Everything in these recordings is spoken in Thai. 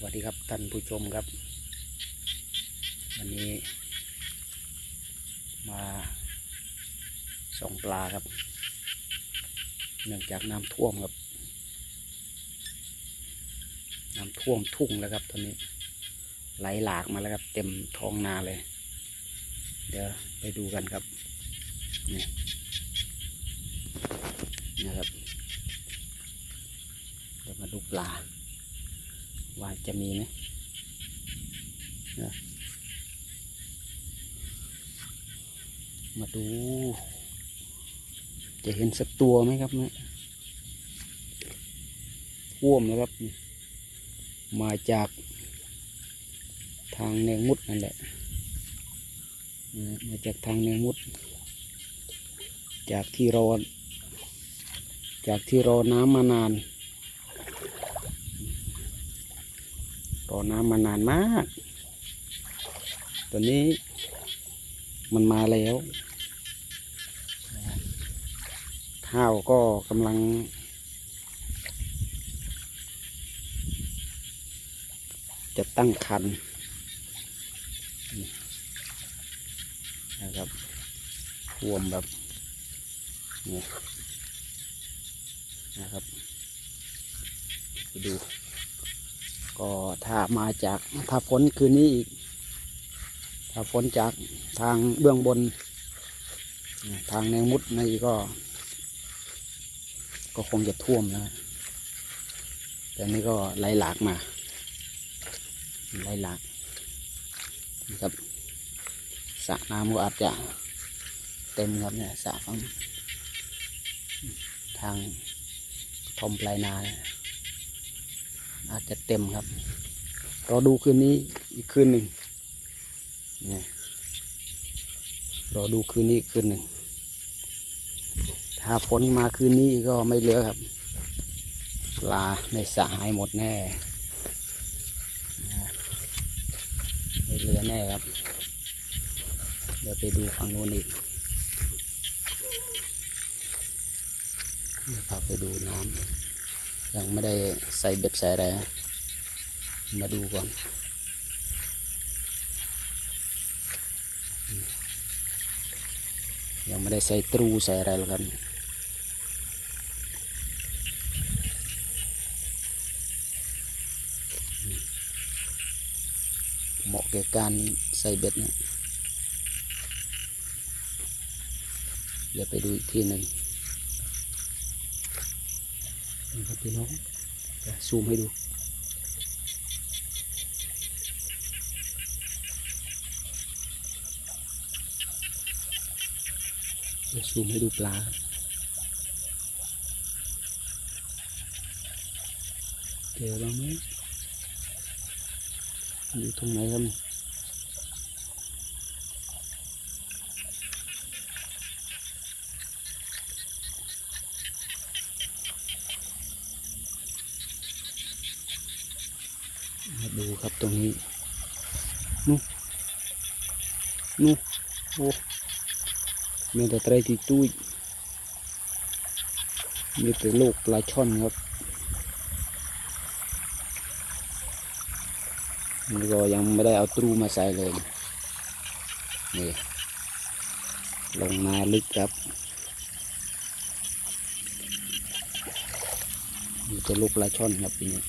สวัสดีครับท่านผู้ชมครับ วันนี้มาส่องปลาครับ เนื่องจากน้ำท่วมครับ น้ำท่วมทุ่งแล้วครับตอนนี้ ไหลหลากมาแล้วครับ เต็มท้องนาเลย เดี๋ยวไปดูกันครับ นี่นะครับ เดี๋ยวมาดูปลาว่า จะมีไหมมาดู จะเห็นสักตัวไหมครับเนี่ยท่วมแล้วครับ มาจากทางแนวมุดนั่นแหละนะมาจากทางแนวมุด จากที่รอจากที่รอน้ำมานาน รอน้ำมานานมาก ตอนนี้มันมาแล้ว ข้าวก็กำลัง จะตั้งคันนี่นะครับท่วมแบบนี่นะครับ ไปดู ก็ถ้ามาจากถ้าฝนคืนนี้อีก ถ้าฝนจากทางเบื้องบน ทางแนวมุดนี่ก็ ก็คงจะท่วมนะแต่นี่ก็ไหลหลากมาไหลหลากนะครับสระน้ำก็อาจจะเต็มครับเนี่ยสระฝั่งทางทอมปลายนาเนี่ย อาจจะเต็มครับรอดูคืนนี้อีกคืนหนึ่งนี่รอดูคืนนี้อีกคืนหนึ่งถ้าฝนมาคืนนี้ก็ไม่เหลือครับ ปลาในสระหายหมดแน่ไม่เหลือแน่ครับ เดี๋ยวไปดูฝั่งโน้นอีกเดี๋ยวพาไปดูน้ำ ยังไม่ได้ใส่เบ็ดใส่อะไรมาดูก่อน ยังไม่ได้ใส่ตรูใส่อะไรแล้วกันเหมาะแก่การใส่เบ็ดนะเดี๋ยวไปดูอีกทีหนึ่ง นี่ครับพี่น้องซูมให้ดู ซูมให้ดูปลาเจอบ้างไหมอยู่ตรงไหนครับ มาดูครับตรงนี้นู่นนู่นโอ้มีแต่ไตรที่ตุ้ยมีแต่ลูกปลาช่อนครับนี่ก็ยังไม่ได้เอาตรูมาใส่เลยนี่ลงมาลึกครับมีแต่ลูกปลาช่อนครับนี้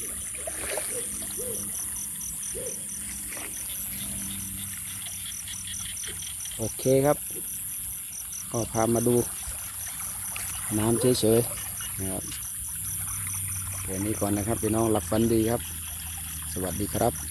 โอเคครับ ก็พามาดู น้ำเฉยๆนะครับเดี๋ยวนี้ก่อนนะครับพี่น้องหลับฝันดีครับ สวัสดีครับ